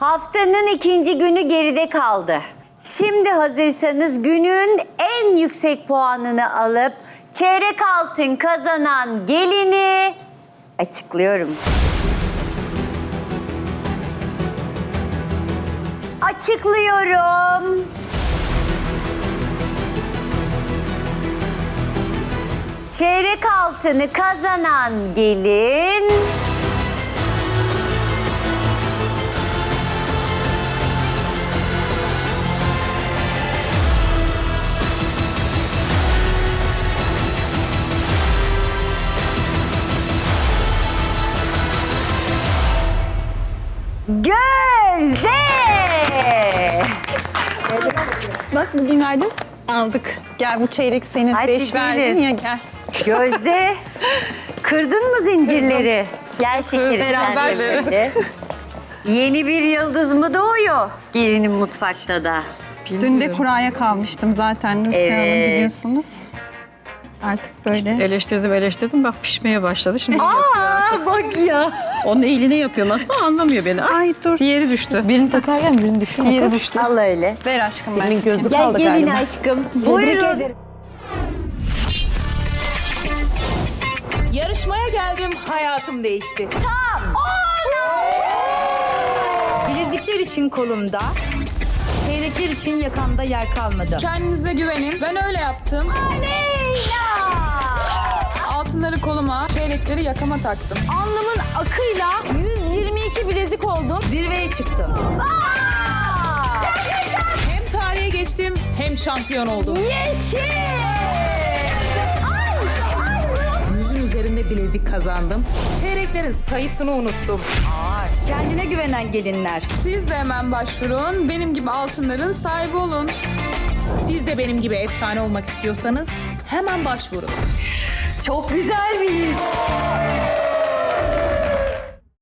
Haftanın ikinci günü geride kaldı. Şimdi hazırsanız günün en yüksek puanını alıp çeyrek altın kazanan gelini açıklıyorum. Açıklıyorum. Çeyrek altını kazanan gelin Gözde. Bak bugün verdim. Aldık. Gel bu çeyrek senin. Hadi Beş verdin gelin. ya gel. Gözde. Kırdın mı zincirleri? Gel şekerim sen Beraber önce. Yeni bir yıldız mı doğuyor gelinin mutfakta da? Dün de kuraya kalmıştım zaten Nursel Hanım Evet. biliyorsunuz. Artık böyle. Eleştirdim eleştirdim bak pişmeye başladı şimdi. Aa bak ya. Onun eline yapıyorum aslında anlamıyor beni. Ay, Ay dur. diğeri düştü. Birini takarken birini düşün. Yeri düştü. Al öyle. Ver aşkım ben. Elin gözü Gel kaldı gelin galiba. aşkım. Buyurun. Yarışmaya geldim, hayatım değişti. Bilezikler için kolumda, çeyrekler için yakamda yer kalmadı. Kendinize güvenin. Ben öyle yaptım. Altınları koluma, çeyrekleri yakama taktım. Alnımın akıyla 122 bilezik oldum, zirveye çıktım. Hem tarihe geçtim, hem şampiyon oldum. Yüzün üzerinde bilezik kazandım. Çeyreklerin sayısını unuttum. Kendine güvenen gelinler. Siz de hemen başvurun. Benim gibi altınların sahibi olun. Siz de benim gibi efsane olmak istiyorsanız hemen başvurun. Çok güzel bir.